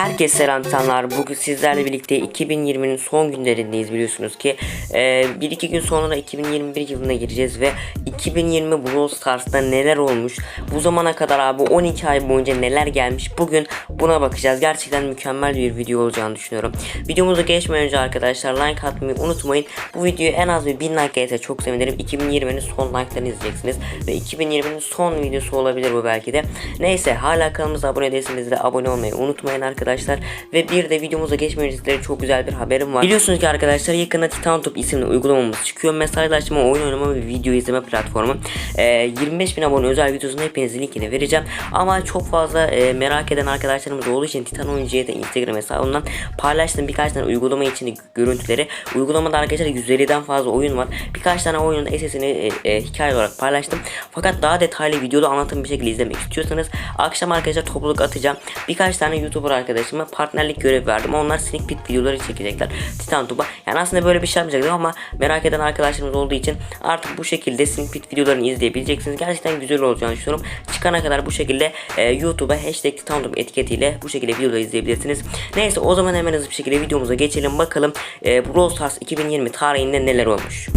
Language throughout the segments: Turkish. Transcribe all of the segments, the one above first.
Herkese selam insanlar. Bugün sizlerle birlikte 2020'nin son günlerindeyiz biliyorsunuz ki. 1-2 gün sonra 2021 yılına gireceğiz ve 2020 Brawl Stars'ta neler olmuş. Bu zamana kadar abi 12 ay boyunca neler gelmiş. Bugün buna bakacağız. Gerçekten mükemmel bir video olacağını düşünüyorum. Videomuza geçmeden önce arkadaşlar like atmayı unutmayın. Bu videoyu en az bir 1000 like gelirse çok sevinirim. 2020'nin son like'larını izleyeceksiniz. Ve 2020'nin son videosu olabilir bu belki de. Neyse hala kanalımıza abone değilseniz de abone olmayı unutmayın arkadaşlar. Ve bir de videomuza geçmeden sizlere çok güzel bir haberim var. Biliyorsunuz ki arkadaşlar yakında Titan Top isimli uygulamamız çıkıyor. Mesajlaşma, oyun oynama ve video izleme platformu. Ee, 25 bin abone özel videosunu hepinizin linkini vereceğim. Ama çok fazla e, merak eden arkadaşlarımız olduğu için Titan Oyuncu'ya da Instagram hesabından paylaştım birkaç tane uygulama için görüntüleri. Uygulamada arkadaşlar 150'den fazla oyun var. Birkaç tane oyunun SS'ini e, e, hikaye olarak paylaştım. Fakat daha detaylı videolu anlatım bir şekilde izlemek istiyorsanız akşam arkadaşlar topluluk atacağım. Birkaç tane YouTuber arkadaşıma partnerlik görevi verdim. Onlar sneak peek videoları çekecekler. Titan Tub'a. Yani aslında böyle bir şey yapmayacaktım ama merak eden arkadaşlarımız olduğu için artık bu şekilde sneak peek videolarını izleyebileceksiniz. Gerçekten güzel olacağını düşünüyorum. Çıkana kadar bu şekilde e, YouTube'a hashtag Titan Tub etiketiyle bu şekilde videoları izleyebilirsiniz. Neyse o zaman hemen hızlı bir şekilde videomuza geçelim. Bakalım e, Brawl Stars 2020 tarihinde neler olmuş.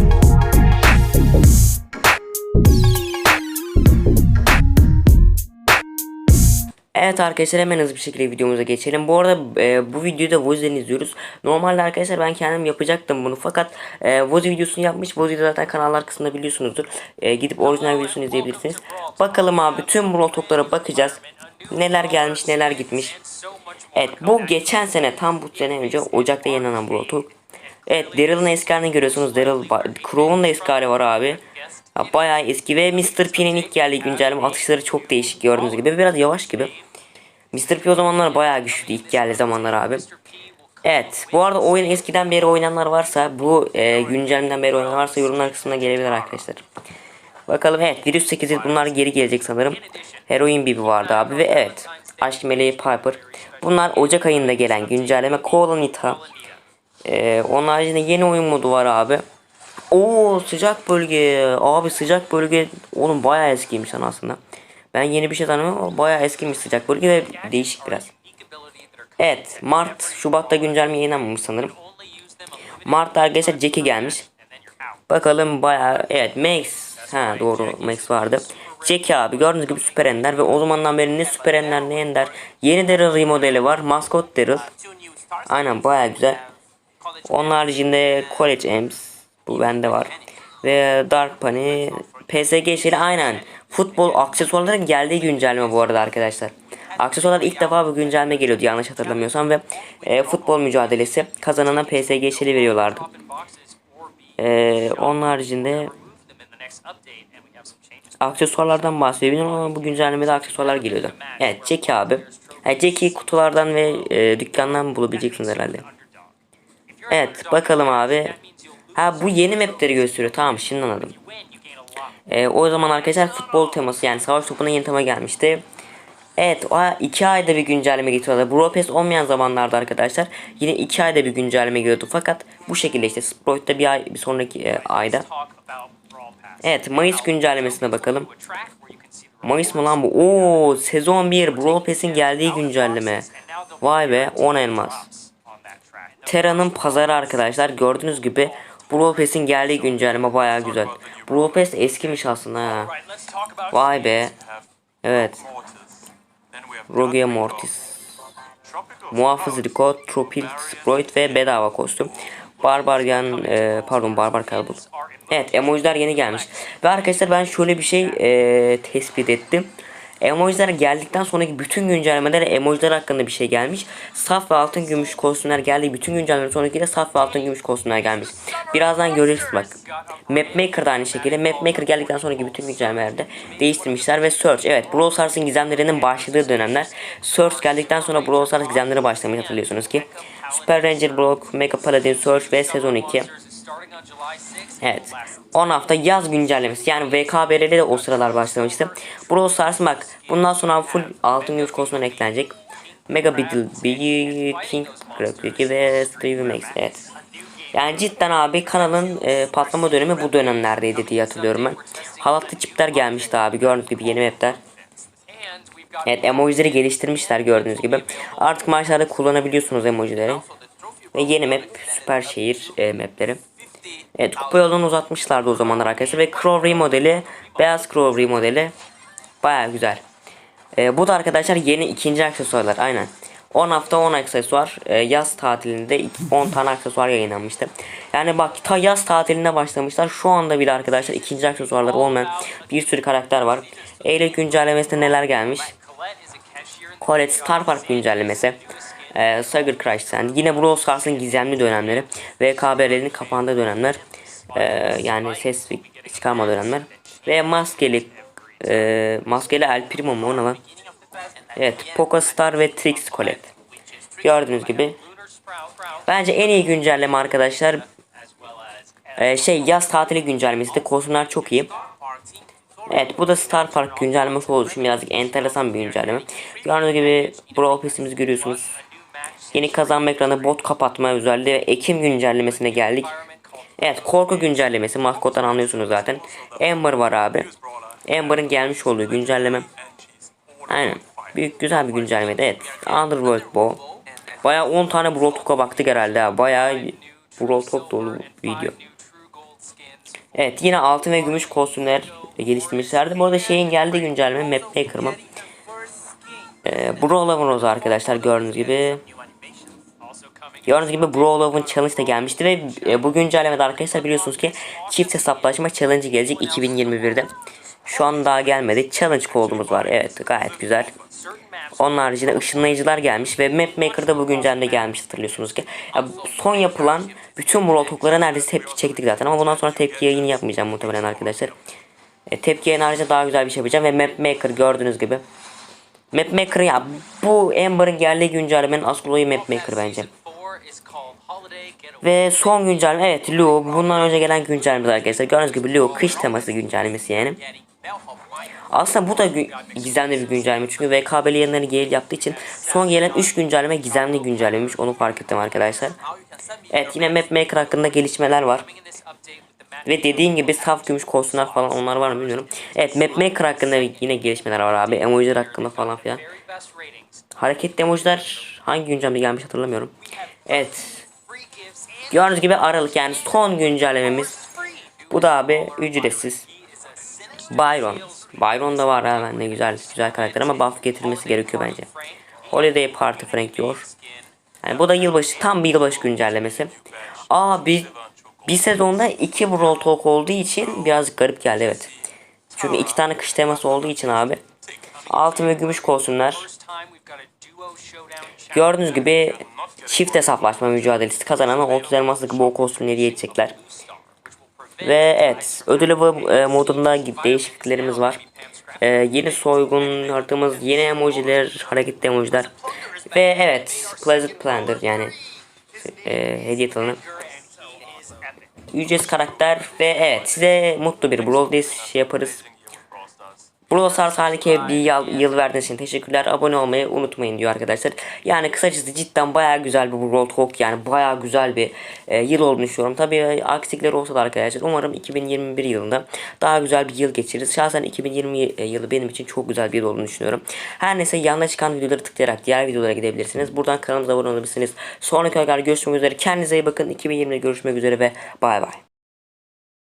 Evet arkadaşlar hemen hızlı bir şekilde videomuza geçelim. Bu arada e, bu videoyu da Vozi'den izliyoruz. Normalde arkadaşlar ben kendim yapacaktım bunu fakat e, Vozi videosunu yapmış. Vozi'yi de zaten kanallar kısmında biliyorsunuzdur. E, gidip orijinal videosunu izleyebilirsiniz. Bakalım abi tüm Brawl Talk'lara bakacağız. Neler gelmiş neler gitmiş. Evet bu geçen sene tam bu sene önce Ocak'ta yayınlanan Brawl Talk. Evet Daryl'ın eski görüyorsunuz. Daryl Crow'un da eski var abi. Ya, bayağı eski ve Mr. P'nin ilk geldiği güncelleme atışları çok değişik gördüğünüz gibi. Biraz yavaş gibi. Mr. P o zamanlar bayağı güçlüydü ilk geldiği zamanlar abi. Evet bu arada oyun eskiden beri oynananlar varsa bu e, güncellemeden beri oynanan varsa yorumlar kısmına gelebilir arkadaşlar. Bakalım evet virüs 8 bunlar geri gelecek sanırım. Heroin Bibi vardı abi ve evet Aşk Meleği Piper. Bunlar Ocak ayında gelen güncelleme Colonita. Ee, onun haricinde yeni oyun modu var abi. Oo sıcak bölge. Abi sıcak bölge oğlum bayağı eskiymiş aslında. Ben yeni bir şey tanımıyorum ama bayağı eskimiş sıcak bölge ve değişik biraz. Evet Mart Şubat'ta güncelleme yayınlanmamış sanırım. Mart'ta arkadaşlar Jackie gelmiş. Bakalım bayağı evet Max. Ha doğru Max vardı. Jackie abi gördüğünüz gibi süper ender ve o zamandan beri ne süper ender ne ender. Yeni Daryl remodeli var. Maskot Daryl. Aynen bayağı güzel. Onun haricinde College Ems. Bu bende var. Ve Dark Pony. PSG şeyle aynen. Futbol aksesuarların geldiği güncelleme bu arada arkadaşlar. Aksesuarlar ilk defa bu güncelleme geliyordu yanlış hatırlamıyorsam ve e, futbol mücadelesi kazanana PSG şeyli veriyorlardı. E, onun haricinde aksesuarlardan bahsediyorum ama bu güncellemede aksesuarlar geliyordu. Evet Jackie abi. Yani Jackie kutulardan ve e, dükkandan bulabileceksiniz herhalde. Evet bakalım abi. Ha bu yeni mapleri gösteriyor. Tamam şimdi anladım. Ee, o zaman arkadaşlar futbol teması yani savaş topuna yeni tema gelmişti. Evet o iki ayda bir güncelleme getiriyorlar. Brawl Pass olmayan zamanlarda arkadaşlar yine iki ayda bir güncelleme geliyordu. Fakat bu şekilde işte Sprout'ta bir ay bir sonraki e, ayda. Evet Mayıs güncellemesine bakalım. Mayıs mı lan bu? Oo sezon 1 Brawl Pass'in geldiği güncelleme. Vay be 10 elmas. Terra'nın pazarı arkadaşlar gördüğünüz gibi Brawl Pass'in geldiği güncelleme baya güzel. Brawl Pass eskimiş aslında ha. Vay be. Evet. Rogue Mortis. Muhafız Rico, Tropil, Sprite ve bedava kostüm. Barbarian, e, pardon Barbar Kalbul. Evet emojiler yeni gelmiş. Ve arkadaşlar ben şöyle bir şey e, tespit ettim. Emojiler geldikten sonraki bütün güncellemelere emojiler hakkında bir şey gelmiş. Saf ve altın gümüş kostümler geldi. Bütün güncellemeler sonraki de saf ve altın gümüş kostümler gelmiş. Birazdan göreceğiz bak. Mapmaker da aynı şekilde. Mapmaker geldikten sonraki bütün güncellemelerde değiştirmişler ve Search. Evet Brawl Stars'ın gizemlerinin başladığı dönemler. Search geldikten sonra Brawl Stars gizemleri başlamış hatırlıyorsunuz ki. Super Ranger Block, Mega Paladin Search ve sezon 2. Evet. 10 hafta yaz güncellemesi. Yani VKBR'de de o sıralar başlamıştı. Brawl Stars bak. Bundan sonra full altın güç kostümler eklenecek. Mega Beetle, Biggie, King, Kraken ve Stevie Max. Evet. Yani cidden abi kanalın e, patlama dönemi bu dönemlerdeydi diye hatırlıyorum ben. Halatlı çipler gelmişti abi. Gördüğünüz gibi yeni mapler. Evet emojileri geliştirmişler gördüğünüz gibi. Artık maçlarda kullanabiliyorsunuz emojileri. Ve yeni map süper şehir e, mapleri. Evet kupa yolunu uzatmışlardı o zamanlar arkadaşlar. Ve Crowry modeli beyaz Crowry modeli baya güzel. E, bu da arkadaşlar yeni ikinci aksesuarlar aynen. 10 hafta 10 aksesuar e, yaz tatilinde 10 tane aksesuar yayınlanmıştı. Yani bak ta yaz tatilinde başlamışlar. Şu anda bile arkadaşlar ikinci aksesuarları olmayan bir sürü karakter var. Eylül güncellemesinde neler gelmiş? Colette Star Park güncellemesi. Ee, Sugar Crush yani yine Brawl Stars'ın gizemli dönemleri ve KBR'nin kapandığı dönemler. Ee, yani ses çıkarma dönemler. Ve maskeli e, maskeli El Primo mu o ne lan? Evet Poco Star ve Trix Colette. Gördüğünüz gibi. Bence en iyi güncelleme arkadaşlar. Ee, şey yaz tatili güncellemesi de kostümler çok iyi. Evet bu da Star Park güncellemesi olduğu için birazcık enteresan bir güncelleme. Gördüğünüz gibi Brawl Pass'imizi görüyorsunuz. Yeni kazanma ekranı bot kapatma özelliği ve Ekim güncellemesine geldik. Evet korku güncellemesi maskottan anlıyorsunuz zaten. Amber var abi. Amber'ın gelmiş olduğu güncelleme. Aynen. Büyük güzel bir güncellemeydi evet. Underworld bu. Baya 10 tane Brawl Talk'a baktık herhalde ha. Baya Brawl Talk dolu video. Evet yine altın ve gümüş kostümler geliştirmişlerdi. Bu arada şeyin geldiği güncelleme Map Maker mı? Ee, Brawl'ın Rose arkadaşlar gördüğünüz gibi. Gördüğünüz gibi Brawl'ın Challenge de gelmişti ve e, bu güncellemede arkadaşlar biliyorsunuz ki çift hesaplaşma challenge gelecek 2021'de. Şu an daha gelmedi. Challenge kodumuz var. Evet gayet güzel. Onun haricinde ışınlayıcılar gelmiş ve Map Maker'da bu güncellemede gelmiş hatırlıyorsunuz ki. Ya, son yapılan bütün Brawl Talk'lara neredeyse tepki çektik zaten ama bundan sonra tepki yayını yapmayacağım muhtemelen arkadaşlar. E, tepki yayını haricinde daha güzel bir şey yapacağım ve Map Maker gördüğünüz gibi. Map Maker ya bu Amber'ın geldiği güncellemenin asıl olayı Map Maker bence. Ve son güncelleme evet Lu bundan önce gelen güncelleme arkadaşlar. Gördüğünüz gibi Lu kış teması güncellemesi yani. Aslında bu da gizemli bir güncelleme çünkü VKB'li yayınlarını geri yaptığı için son gelen 3 güncelleme gizemli güncellemiş onu fark ettim arkadaşlar. Evet yine Map Maker hakkında gelişmeler var. Ve dediğim gibi saf gümüş kostümler falan onlar var mı bilmiyorum. Evet Map Maker hakkında yine gelişmeler var abi. Emojiler hakkında falan filan. Hareketli emojiler hangi güncellemede gelmiş hatırlamıyorum. Evet. Gördüğünüz gibi Aralık yani son güncellememiz. Bu da abi ücretsiz. Byron. Byron da var ha bende güzel güzel karakter ama buff getirmesi gerekiyor bence. Holiday Party Frank diyor. Yani bu da yılbaşı tam bir yılbaşı güncellemesi. Aa bir bir sezonda iki Brawl Talk olduğu için birazcık garip geldi evet. Çünkü iki tane kış teması olduğu için abi. Altın ve gümüş kostümler. Gördüğünüz gibi çift hesaplaşma mücadelesi kazanana 30 elmaslık bu kostümleri yetecekler. Ve evet ödülü bu e, modunda değişikliklerimiz var. E, yeni soygun haritamız, yeni emojiler, hareketli emojiler. Ve evet Pleasant Planner yani e, hediye alanı. Ücretsiz karakter ve evet size mutlu bir Brawl şey yaparız. Brawl Stars Halike bir yıl, yıl verdiğiniz için teşekkürler. Abone olmayı unutmayın diyor arkadaşlar. Yani kısacası cidden baya güzel bir Brawl Talk yani baya güzel bir e, yıl olduğunu düşünüyorum. Tabii e, aksikler olsa da arkadaşlar umarım 2021 yılında daha güzel bir yıl geçiririz. Şahsen 2020 yılı benim için çok güzel bir yıl olduğunu düşünüyorum. Her neyse yanına çıkan videoları tıklayarak diğer videolara gidebilirsiniz. Buradan kanalımıza abone olabilirsiniz. Sonraki videolarda görüşmek üzere. Kendinize iyi bakın. 2020'de görüşmek üzere ve bay bay.